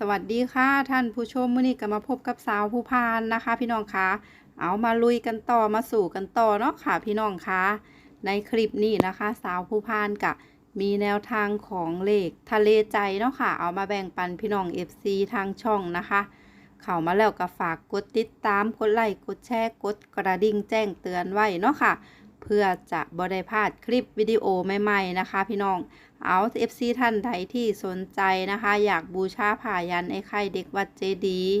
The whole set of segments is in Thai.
สวัสดีค่ะท่านผู้ชมมื้อนี้ก็มาพบกับสาวผู้พานนะคะ พี่น้องคะเอามาลุยกันต่อมาสู่กันต่อเนาะค่ะ พี่น้องคะในคลิปนี้นะคะ สาวผู้พานกะมีแนวทางของเลขทะเลใจเนาะค่ะ เอามาแบ่งปันพี่น้อง FC ทางช่องนะคะ เข้ามาแล้วก็ฝากกดติดตามกดไลค์กดแชร์กดกระดิ่งแจ้งเตือนไว้เนาะค่ะ เพื่อจะบ่ได้พลาดคลิปวิดีโอใหม่ๆนะคะ พี่น้อง เอา FC ท่านใดที่สนใจนะคะ อยากบูชาผ่ายันไอ้ไข่เด็กวัดเจดีย์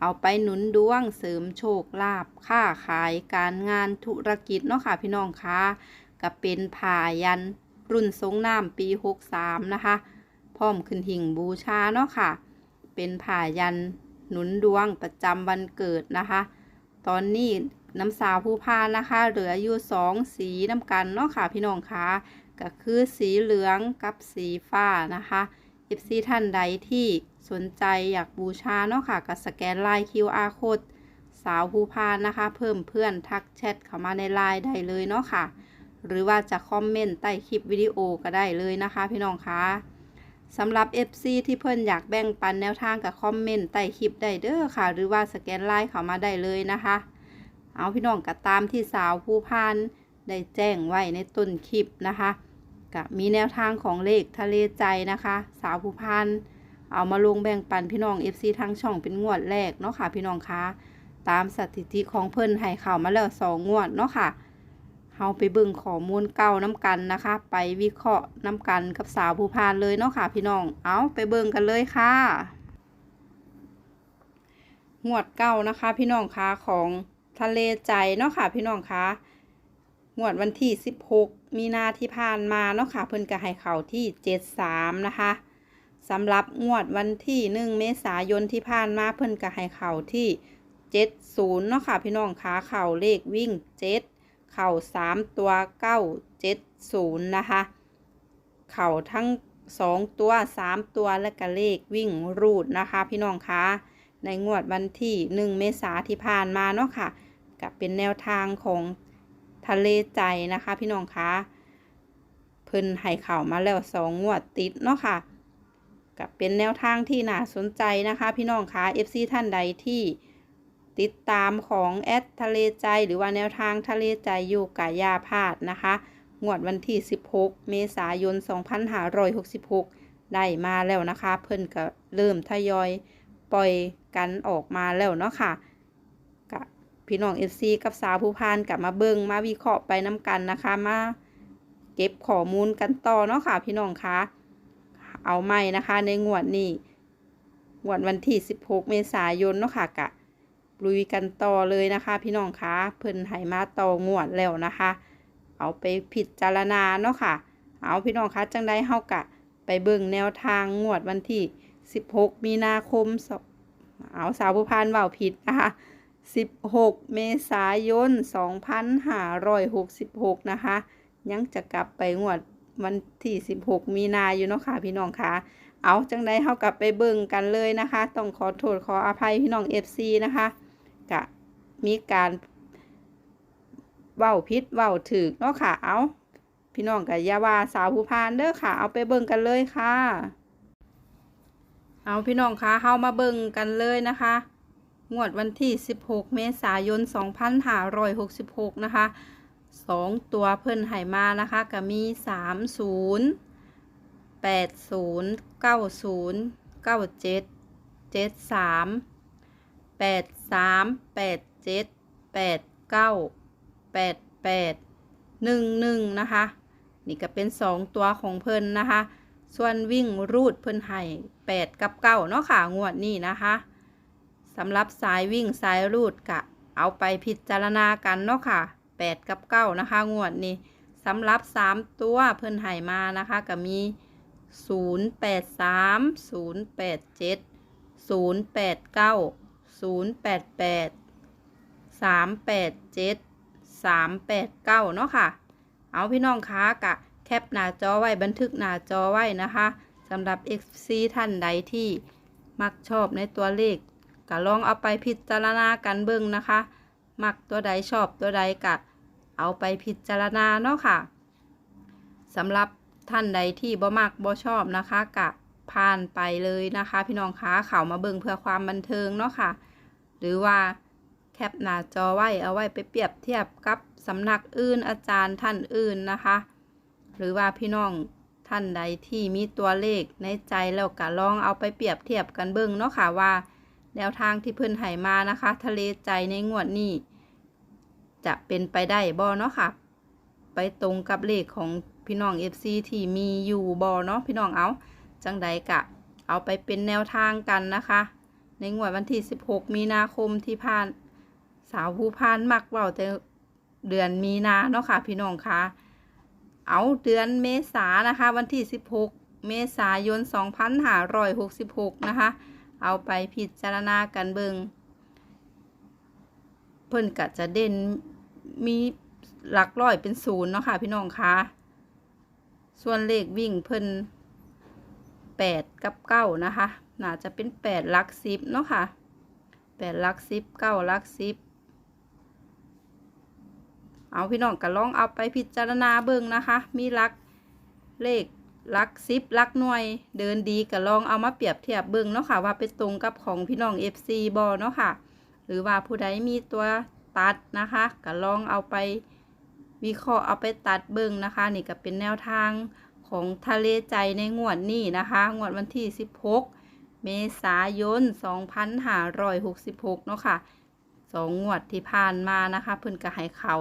เอาไปหนุนดวงเสริมโชคลาภค้าขายการงานธุรกิจเนาะค่ะพี่น้องคะก็เป็นผ่ายันรุ่นทรงน้ำปี 63 นะคะ พร้อมขึ้นหิ่งบูชาเนาะค่ะ เป็นผ่ายันหนุนดวงประจำวันเกิดนะคะ ตอนนี้น้ำสาวผู้พานนะคะ เหลืออยู่สองสีน้ำกันเนาะค่ะพี่น้องคะ ก็คือสีเหลืองกับสีฟ้านะคะ FC ท่านใดที่สนใจอยากบูชาเนาะค่ะก็สแกนไลน์ QR code สาวภูพานนะคะ เพิ่มเพื่อนทักแชทเข้ามาในไลน์ได้เลยเนาะค่ะ หรือว่าจะคอมเมนต์ใต้คลิปวิดีโอก็ได้เลยนะคะ พี่น้องคะสำหรับ FC ที่เพิ่อนอยากแบ่งปันแนวทางกับคอมเมนต์ใต้คลิปได้เด้อค่ะ หรือว่าสแกนไลน์เข้ามาได้เลยนะคะ เอาพี่น้องก็ตามที่สาวภูพานได้แจ้งไว้ในต้นคลิปนะคะ ก็มีแนวทางของเลขทะเลใจนะคะ สาวภูพานเอามาลงแบ่งปันพี่น้อง FC ทางช่องเป็นงวดแรกเนาะค่ะพี่น้องคะตามสถิติของเพิ่นให้ข่าวมาแล้วสองงวดเนาะค่ะเฮาไปเบิ่งข้อมูลเก่าน้ำกันนะคะ ไปวิเคราะห์น้ำกันกับสาวภูพานเลยเนาะค่ะพี่น้อง เอาไปเบิ่งกันเลยค่ะ งวดเก้านะคะ พี่น้องคะของทะเลใจเนาะค่ะพี่น้องคะงวดวันที่16 มีนาที่ผ่านมาเนาะค่ะเพิ่นก็ให้เขาที่ 73 นะคะสำหรับงวดวันที่ 1 เมษายนที่ผ่านมาเพิ่นก็ให้เขาที่ 70 เนาะค่ะพี่น้องคะเข่าเลขวิ่ง 7 เข่า 3 ตัว 9 70 นะคะ เข่าทั้ง 2 ตัว 3 ตัวและก็เลขวิ่งรูดนะคะ พี่น้องคะในงวดวันที่ 1 เมษาที่ผ่านมาเนาะค่ะกับเป็นแนวทางของ ทะเลใจนะคะ พี่น้องคะเพิ่นให้ข่าวมาแล้วสองงวดติดเนาะค่ะกับเป็นแนวทางที่น่าสนใจนะคะ พี่น้องคะ FC ท่านใดที่ติดตามของแอดทะเลใจหรือว่าแนวทางทะเลใจอยู่กายาพาดนะคะ งวดวันที่ 16 เมษายน 2566 ได้มาแล้วนะคะ เพิ่นก็เริ่มทยอยปล่อยกันออกมาแล้วเนาะค่ะ พี่น้อง FC กับสาวผู้พานกลับมาเบิงมาวิเคราะห์ไปน้ำกันนะคะ มาเก็บข้อมูลกันต่อเนาะค่ะ พี่น้องคะเอาใหม่นะคะในงวดนี้งวดวันที่ 16 เมษายนเนาะค่ะกะลุยกันต่อเลยนะคะ พี่น้องคะเพิ่นให้มาต่องวดแล้วนะคะ เอาไปผิดจารณาเนาะค่ะ เอาพี่น้องคะจังได้เฮากะ ไปเบิ่งแนวทางงวดวันที่ 16 มีนาคมเอาสาวผู้พานเว่าผิดนะคะ 16 เมษายน 2566 นะคะ ยังจะกลับไปงวดวันที่ 16 มีนาอยู่เนาะค่ะพี่น้องคะเอาจังได้เฮากลับไปเบิ่งกันเลยนะคะ ต้องขอโทษขออภัยพี่น้อง FC นะคะกะมีการเว้าผิดเว้าถูกเนาะค่ะ เอาพี่น้องกับยาว่าสาวผู้พานเด้อค่ะ เอาไปเบิ่งกันเลยค่ะ เอาพี่น้องคะเฮามาเบิ่งกันเลยนะคะ งวดวันที่ 16 เมษายน 2566 นะคะสองตัวเพิ่นให้มานะคะก็มี 30 80 90 97 73 83 87 89 88 11 นะคะ นี่ก็เป็นสองตัวของเพิ่นนะคะ ส่วนวิ่งรูดเพิ่นให้8กับ 9 เนาะค่ะ งวดนี้นะคะ สำหรับสายวิ่งสายรูดกะ เอาไปพิจารณากันเนาะค่ะ 8 กับ 9 นะคะ งวดนี้สำหรับ 3 ตัวเพิ่นให้มานะคะก็มี 083 087 089 088 387 389 เนาะค่ะ เอาพี่น้องคะกะ แคปหน้าจอไว้บันทึกหน้าจอไว้นะคะสำหรับ XC ท่านใดที่มักชอบในตัวเลข ก็ลองเอาไปพิจารณากันเบิ่งนะคะ มักตัวใดชอบตัวใดกะเอาไปพิจารณาเนาะค่ะสำหรับท่านใดที่บ่มักบ่ชอบนะคะกะผ่านไปเลยนะคะ พี่น้องคะเขามาเบิ่งเพื่อความบันเทิงเนาะค่ะ หรือว่าแคปหน้าจอไว้เอาไว้ไปเปรียบเทียบกับสำนักอื่นอาจารย์ท่านอื่นนะคะ หรือว่าพี่น้องท่านใดที่มีตัวเลขในใจแล้วก็ลองเอาไปเปรียบเทียบกันเบิ่งเนาะค่ะว่า แนวทางที่เพิ่นให้มานะคะ ทะเลใจในงวดนี้ จะเป็นไปได้บ่เนาะค่ะ ไปตรงกับเลขของพี่น้อง FC ที่มีอยู่บ่เนาะพี่น้องเอาจังใดกะ เอาไปเป็นแนวทางกันนะคะ ในงวดวันที่ 16 มีนาคมที่ผ่าน สาวผู้พานมักเว้าแต่เดือนมีนาเนาะค่ะ พี่น้องคะเอาเดือนเมษานะคะ วันที่ 16 เมษายน 2566 นะคะ เอาไปพิจารณากันเบิงเพิ่นกะจะเด่นมีหลักร้อยเป็นศูนย์เนาะค่ะ พี่น้องคะส่วนเลขวิ่งเพิ่นแปดกับเก้านะคะน่าจะเป็นแปดลักสิบเนาะค่ะแปดลักสิบเก้าลักสิบเอาพี่น้องก็ลองเอาไปพิจารณาเบิ่งนะคะ มีลักเลข ลักสิบลักหน่วย เดินดีก็ลองเอามาเปรียบเทียบเบิ่งเนาะค่ะ ว่าไปตรงกับของพี่น้อง FC บอเนาะค่ะ หรือว่าผู้ใดมีตัวตัดนะคะก็ลองเอาไปวิเคราะห์เอาไปตัดเบิ่งนะคะ นี่ก็เป็นแนวทางของทะเลใจในงวดนี้นะคะ งวดวันที่ 16 เมษายน 2566 เนาะค่ะสองงวดที่ผ่านมานะคะ เพิ่นก็ให้เข่า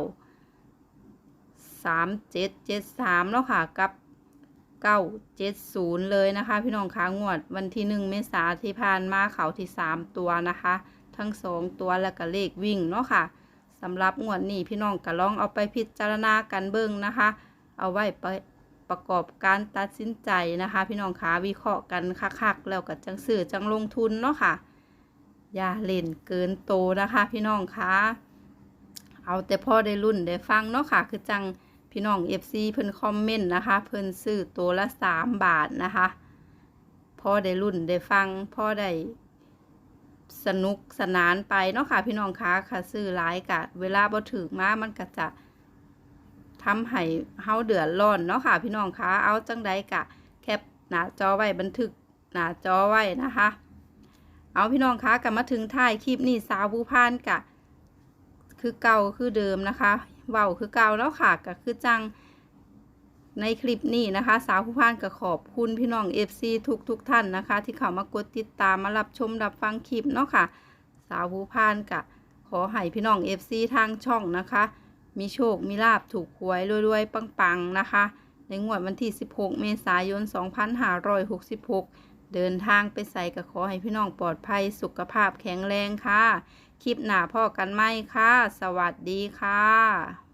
3773 เนาะค่ะ กับ 970เลยนะคะ พี่น้องคะงวดวันที่1เมษาที่ผ่านมาเขาที่3ตัวนะคะ ทั้ง2ตัวแล้วก็เลขวิ่งเนาะค่ะสำหรับงวดนี้พี่น้องก็ลองเอาไปพิจารณากันเบิ่งนะคะ เอาไว้ไปประกอบการตัดสินใจนะคะ พี่น้องคะวิเคราะห์กันคักๆแล้วก็จังสื่อจังลงทุนเนาะค่ะ อย่าเล่นเกินโตนะคะ พี่น้องคะเอาแต่พอได้รุ่นได้ฟังเนาะค่ะ คือจัง พี่น้อง FC เพิ่นคอมเมนต์นะคะ เพิ่นซื้อตัวละ3บาทนะคะพอได้รุ่นได้ฟังพอได้สนุกสนานไปเนาะค่ะ พี่น้องคะค่ะซื้อหลายกะเวลาบ่ถึงมามันก็จะทำให้เฮาเดือดร้อนเนาะค่ะพี่น้องคะเอาจังใดกะ แคปหน้าจอไว้บันทึกหน้าจอไว้นะคะ เอาพี่น้องคะกลับมาถึงท้ายคลิปนี้สาวผู้พานกะ คือเก่าคือเดิมนะคะ เว้าคือเก่าแล้วค่ะก็คือจังในคลิปนี้นะคะ สาวผู้พานก็ขอบคุณพี่น้อง FC ทุกทุกท่านนะคะ ที่เข้ามากดติดตามมารับชมรับฟังคลิปเนาะค่ะ สาวผู้พานกะขอให้พี่น้อง FC ทางช่องนะคะ มีโชคมีลาบถูกหวยรวยๆ ปังๆนะคะ ในงวดวันที่ 16 เมษายน 2566 เดินทางไปใส่ก็ขอให้พี่น้องปลอดภัยสุขภาพแข็งแรงค่ะ คลิปหน้าพ่อกันไหมค่ะ สวัสดีค่ะ